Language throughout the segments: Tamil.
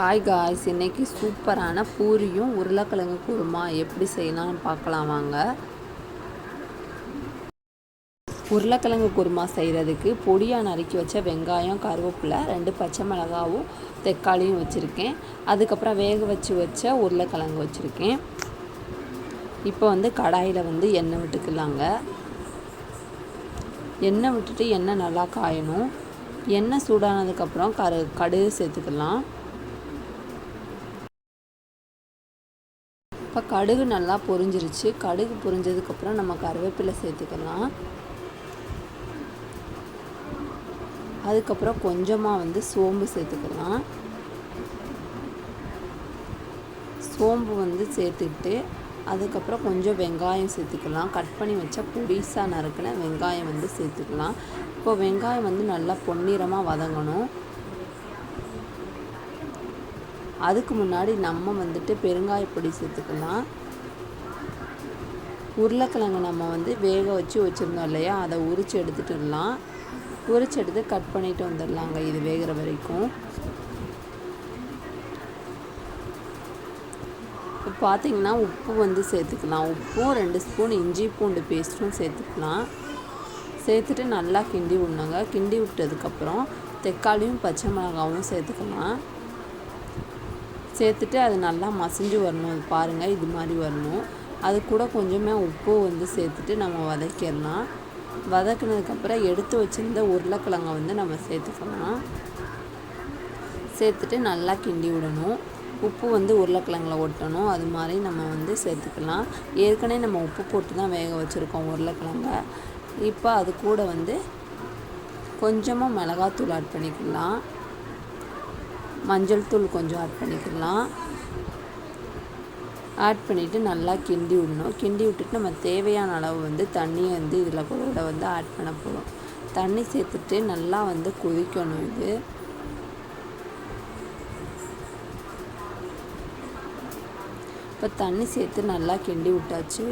ஹாய் காய்ஸ் இன்னைக்கு சூப்பரான பூரியும் உருளைக்கிழங்கு குருமா எப்படி செய்யலாம்னு பார்க்கலாம் வாங்க. உருளைக்கிழங்கு குருமா செய்கிறதுக்கு பொடியாக நறுக்கி வச்ச வெங்காயம் கருவேப்பிலை ரெண்டு பச்சை மிளகாவும் தக்காளியும் வச்சுருக்கேன். அதுக்கப்புறம் வேக வச்சு வச்ச உருளைக்கிழங்கு வச்சுருக்கேன். இப்போ வந்து கடாயில் வந்து எண்ணெய் விட்டுக்கலாங்க. எண்ணெய் விட்டுட்டு எண்ணெய் நல்லா காயணும். எண்ணெய் சூடானதுக்கப்புறம் கரு கடுகு சேர்த்துக்கலாம். இப்போ கடுகு நல்லா பொரிஞ்சிருச்சு. கடுகு பொரிஞ்சதுக்கப்புறம் நம்ம கருவேப்பிலை சேர்த்துக்கலாம். அதுக்கப்புறம் கொஞ்சமாக வந்து சோம்பு சேர்த்துக்கலாம். சோம்பு வந்து சேர்த்துக்கிட்டு அதுக்கப்புறம் கொஞ்சம் வெங்காயம் சேர்த்துக்கலாம். கட் பண்ணி வச்சா பொடிசாக நறுக்கின வெங்காயம் வந்து சேர்த்துக்கலாம். இப்போ வெங்காயம் வந்து நல்லா பொன்னிறமாக வதங்கணும். அதுக்கு முன்னாடி நம்ம வந்துட்டு பெருங்காயப்பொடி சேர்த்துக்கலாம். உருளைக்கிழங்கு நம்ம வந்து வேக வச்சு வச்சுருந்தோம் இல்லையா? அதை உரித்து எடுத்துட்டுலாம் உரிச்சு எடுத்து கட் பண்ணிட்டு வந்துடலாங்க இது வேகிற வரைக்கும். இப்போ பார்த்தீங்கன்னா உப்பு வந்து சேர்த்துக்கலாம். உப்பும் ரெண்டு ஸ்பூன் இஞ்சி பூண்டு பேஸ்ட்டும் சேர்த்துக்கலாம். சேர்த்துட்டு நல்லா கிண்டி விடணுங்க. கிண்டி விட்டதுக்கப்புறம் தக்காளியும் பச்சை மிளகாவும் சேர்த்துக்கலாம். சேர்த்துட்டு அது நல்லா மசிஞ்சு வரணும். அது பாருங்கள் இது மாதிரி வரணும். அது கூட கொஞ்சமே உப்பு வந்து சேர்த்துட்டு நம்ம வதக்கிடலாம். வதக்குனதுக்கப்புறம் எடுத்து வச்சுருந்த உருளைக்கிழங்கை வந்து நம்ம சேர்த்துக்கலாம். சேர்த்துட்டு நல்லா கிண்டி விடணும். உப்பு வந்து உருளைக்கிழங்குல ஒட்டணும். அது மாதிரி நம்ம வந்து சேர்த்துக்கலாம். ஏற்கனவே நம்ம உப்பு போட்டு தான் வேக வச்சுருக்கோம் உருளைக்கிழங்க. இப்போ அது கூட வந்து கொஞ்சமாக மிளகாத்தூள் ஆட் பண்ணிக்கலாம். மஞ்சள் தூள் கொஞ்சம் ஆட் பண்ணிக்கலாம். ஆட் பண்ணிவிட்டு நல்லா கிண்டி விடணும். கிண்டி விட்டுட்டு நம்ம தேவையான அளவு வந்து தண்ணியை வந்து இதில் கூட வந்து ஆட் பண்ண போகிறோம் தண்ணி சேர்த்துட்டு நல்லா வந்து கொதிக்கணும் இது. இப்போ தண்ணி சேர்த்து நல்லா கிண்டி விட்டாச்சு.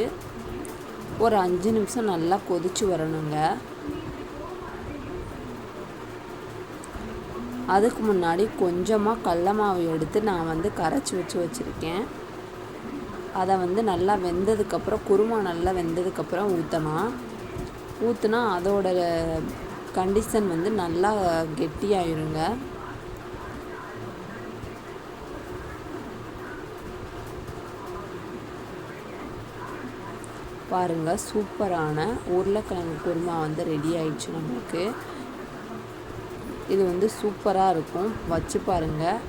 ஒரு அஞ்சு நிமிஷம் நல்லா கொதிச்சு வரணுங்க. அதுக்கு முன்னாடி கொஞ்சமாக கடல மாவு எடுத்து நான் வந்து கரைச்சி வச்சு வச்சுருக்கேன். அதை வந்து நல்லா வெந்ததுக்கப்புறம் குருமா நல்லா வெந்ததுக்கப்புறம் ஊற்றணும் ஊற்றுனா அதோட கண்டிஷன் வந்து நல்லா கெட்டியாயிருங்க. பாருங்கள் சூப்பரான உருளைக்கிழங்கு குருமா வந்து ரெடி ஆயிடுச்சு நம்மளுக்கு. இது வந்து சூப்பராக இருக்கும். வச்சு பாருங்கள்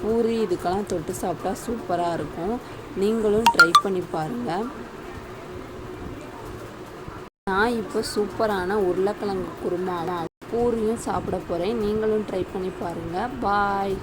பூரி இதுக்கெல்லாம் தொட்டு சாப்பிட்டா சூப்பராக இருக்கும். நீங்களும் ட்ரை பண்ணி பாருங்கள் நான் இப்போ சூப்பரான உருளைக்கிழங்கு குருமாவும் பூரியும் சாப்பிட போகிறேன் நீங்களும் ட்ரை பண்ணி பாருங்கள் பாய்